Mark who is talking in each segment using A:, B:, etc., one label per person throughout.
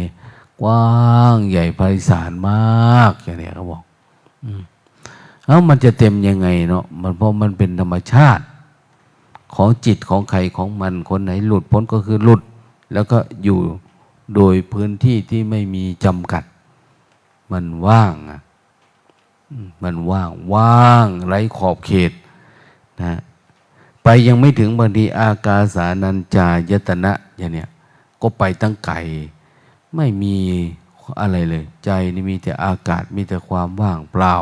A: นี่กว้างใหญ่ไพศาลมากอย่างเนี้ยเขาบอกแล้วมันจะเต็มยังไงเนาะมันเพราะมันเป็นธรรมชาติ ของจิตของใครของมันคนไหนหลุดพ้นก็คือหลุด แล้วก็อยู่โดยพื้นที่ที่ไม่มีจำกัด มันว่างอะมมันว่างว่างไร้ขอบเขตนะไปยังไม่ถึงบางทีอากาสานัญจายตนะอย่างเนี้ยก็ไปตั้งไกล ไม่มีอะไรเลย ใจนี่มีแต่อากาศ มีแต่ความว่างเปล่า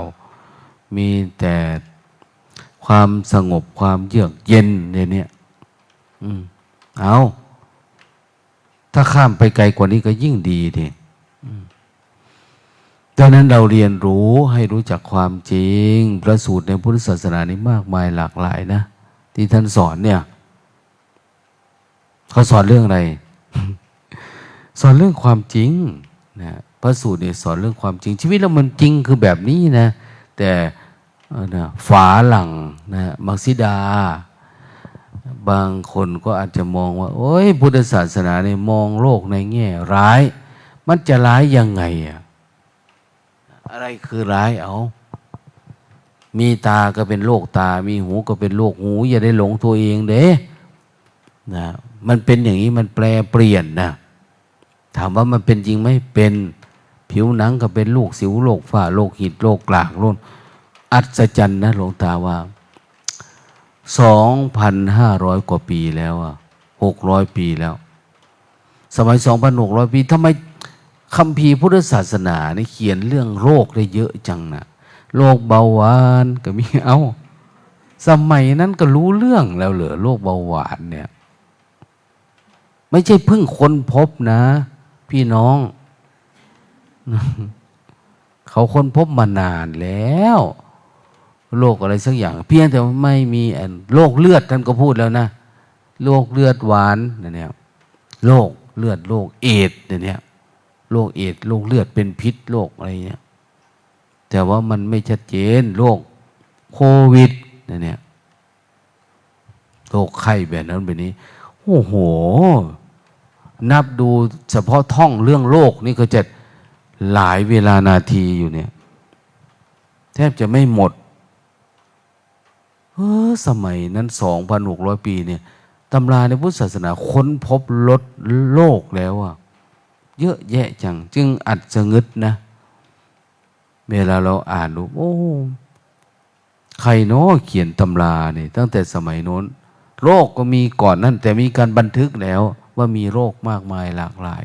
A: มีแต่ความสงบความเยือกเย็นเนี่ยเนี่ยเอาถ้าข้ามไปไกลกว่านี้ก็ยิ่งดีทีดังนั้นเราเรียนรู้ให้รู้จักความจริง พระสูตรในพุทธศาสนานี้มากมายหลากหลายนะ ที่ท่านสอนเนี่ย เขาสอนเรื่องอะไร สอนเรื่องความจริงนะพระสูตรเนี่ยสอนเรื่องความจริง ชีวิตเรามันจริงคือแบบนี้นะ แต่นะฝาหลังนะมักซิดา บางคนก็อาจจะมองว่า โอ้ยพุทธศาสนาเนี่ยมองโลกในแง่ร้าย มันจะร้ายยังไงอะอะไรคือร้ายเอา มีตาก็เป็นโรคตา มีหูก็เป็นโรคหู อย่าได้หลงตัวเองเด้นะมันเป็นอย่างนี้มันแปลเปลี่ยนนะ ถามว่ามันเป็นจริงไหมเป็นผิวหนังก็เป็นโรคสิวโรคฝ้าโรคหิดโรคกลากโรคอัศจรรย์นะหลวงตาว่าสองพันห้าร้อยกว่าปีแล้วอะหกร้อยปีแล้ว สมัยสองพันหกร้อยปีทำไมคำพีร์พุทธศาสนาเนี่เขียนเรื่องโรคได้เยอะจังนะโรคเบาหวานก็มีเอา้า สมัยนั้นก็รู้เรื่องแล้วเหรอโรคเบาหวานเนี่ย ไม่ใช่เพิ่งค้นพบนะ พี่น้อง เขาค้นพบมานานแล้ว โรคอะไรสักอย่าง เพียงแต่ว่าไม่มีโรคเลือดท่านก็พูดแล้วนะโรคเลือดหวานเนี่ยโรคเลือดโรคเอดส์เนี่ยโรคเอดโรคเลือดเป็นพิษโรคอะไรเนี่ยแต่ว่ามันไม่ชัดเจนโรคโควิดเนี่ยโรคไข้แบบนั้นแบบนี้ โอ้โห นับดูเฉพาะท่องเรื่องโลกนี่ก็จะหลายเวลานาทีอยู่เนี่ย แทบจะไม่หมดเออสมัยนั้นสองพันหกร้อยปีเนี่ยตำราในพุทธศาสนาค้นพบลดโลกแล้วอะเยอะแยะจัง จึงอัดสงึดนะ เวลาเราอ่านดูโอ้ ใครเนาะเขียนตำราเนี่ยตั้งแต่สมัยโน้นโรคก็มีก่อนนั่นแต่มีการบันทึกแล้ว ว่ามีโรคมากมายหลากหลาย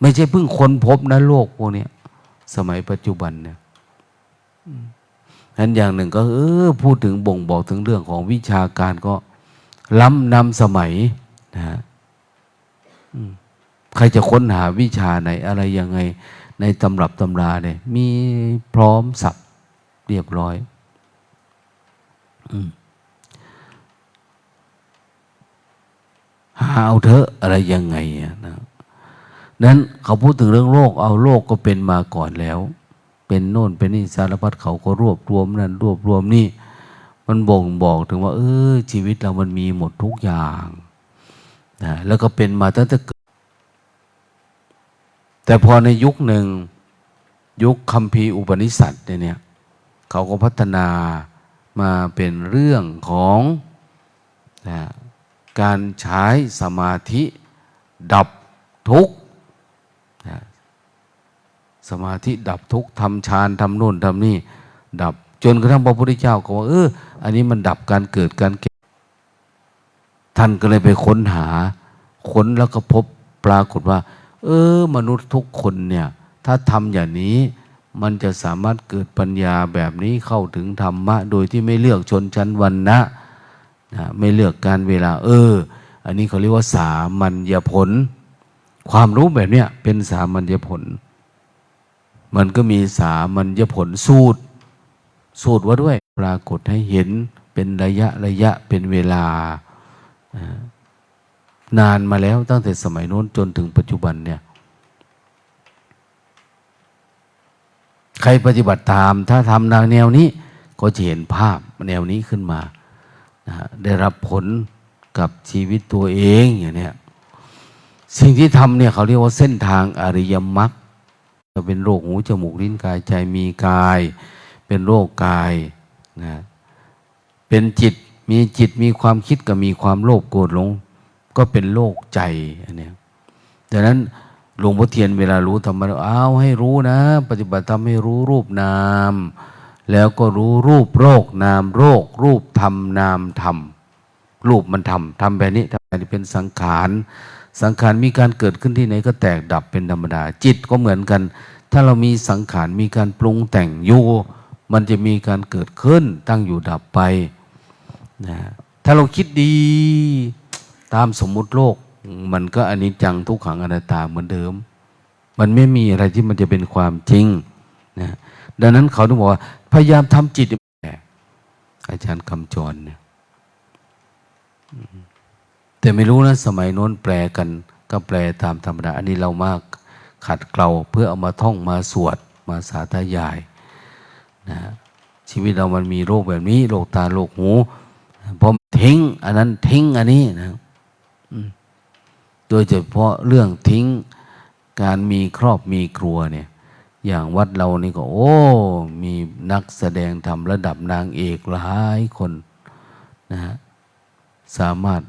A: ไม่ใช่เพิ่งค้นพบนะโรคพวกนี้สมัยปัจจุบันเนี่ยนั้นอย่างหนึ่งก็เออพูดถึงบ่งบอกถึงเรื่องของวิชาการก็ ล้ำนำสมัยนะฮะใครจะค้นหาวิชาไหน อะไรยังไง ในตำรับตำราเนี่ย มีพร้อมสับเรียบร้อย หาเอาเถอะอะไรยังไงนะนั้นเขาพูดถึงเรื่องโลกเอาโลกก็เป็นมาก่อนแล้ว เป็นโน่นเป็นนี่สารพัดเขาก็รวบรวมนั่นรวบรวมนี่ มันบ่งบอกถึงว่า เออชีวิตเรามันมีหมดทุกอย่างนะแล้วก็เป็นมาตั้งแต่เกิดแต่พอในยุคหนึ่งยุคคัมภีร์อุปนิสัตเนี่ยเขาก็พัฒนามาเป็นเรื่องของนะ การใช้สมาธิดับทุกข์นะสมาธิดับทุกข์ทำฌานทำโน่นทำนี่ ดับจนกระทั่งพระพุทธเจ้าก็ว่าเอออันนี้มันดับการเกิดการเก็บท่านก็เลยไปค้นหา ค้นแล้วก็พบปรากฏว่า เออ มนุษย์ทุกคนเนี่ย ถ้าทำอย่างนี้มันจะสามารถเกิดปัญญาแบบนี้เข้าถึงธรรมะ โดยที่ไม่เลือกชนชั้นวันนะ นะไม่เลือกการเวลา เออ อันนี้เขาเรียกว่าสามัญญผล ความรู้แบบเนี้ยเป็นสามัญญผล มันก็มีสามัญญผลสูตร สูตรว่าด้วย ปรากฏให้เห็นเป็นระยะระยะเป็นเวลา นานมาแล้วตั้งแต่สมัยโน้นจนถึงปัจจุบันเนี่ยใครปฏิบัติตาม ถ้าทำทางแนวนี้ก็จะเห็นภาพแนวนี้ขึ้นมา นะได้รับผลกับชีวิตตัวเองอย่างนี้สิ่งที่ทำเนี่ยเขาเรียกว่าเส้นทางอริยมรรคจะเป็นโรคหูจมูกลิ้นกายใจมีกาย เป็นโรคกายนะเป็นจิตมีจิตมีความคิดกับมีความโลภโกรธหลง ก็เป็นโรคใจอันนี้ดังนั้นหลวงพ่อเทียนเวลารู้ธรรมะแล้วอ้าวให้รู้นะ ปฏิบัติทำให้รู้รูปนาม แล้วก็รู้รูปโรคนามโรค รูปธรรมนามธรรม รูปมันทำทำแบบนี้ทำแบบนี้เป็นสังขารสังขารมีการเกิดขึ้นที่ไหนก็แตกดับเป็นธรรมดา จิตก็เหมือนกัน ถ้าเรามีสังขารมีการปรุงแต่งอยู่มันจะมีการเกิดขึ้นตั้งอยู่ดับไปนะถ้าเราคิดดีตามสมมุติโลก มันก็อนิจจังทุกขังอนัตตาเหมือนเดิม มันไม่มีอะไรที่มันจะเป็นความจริงนะ ดังนั้นเขาต้องบอกว่า พยายามทำจิตอาจารย์คำจรเนี่ยแต่ไม่รู้นะสมัยโน้นแปลกัน ก็แปลตามธรรมดาอันนี้เรามากขัดเกลาเพื่อเอามาท่องมาสวดมาสาธยายนะชีวิตเรามันมีโรคแบบนี้โรคตาโรคหูพอทิ้ง อันนั้นทิ้งอันนี้นะโดยเฉพาะเรื่องทิ้งการมีครอบมีครัวเนี่ย อย่างวัดเรานี่ก็โอ้ มีนักแสดงทำระดับนางเอกหลายคนนะฮะสามารถ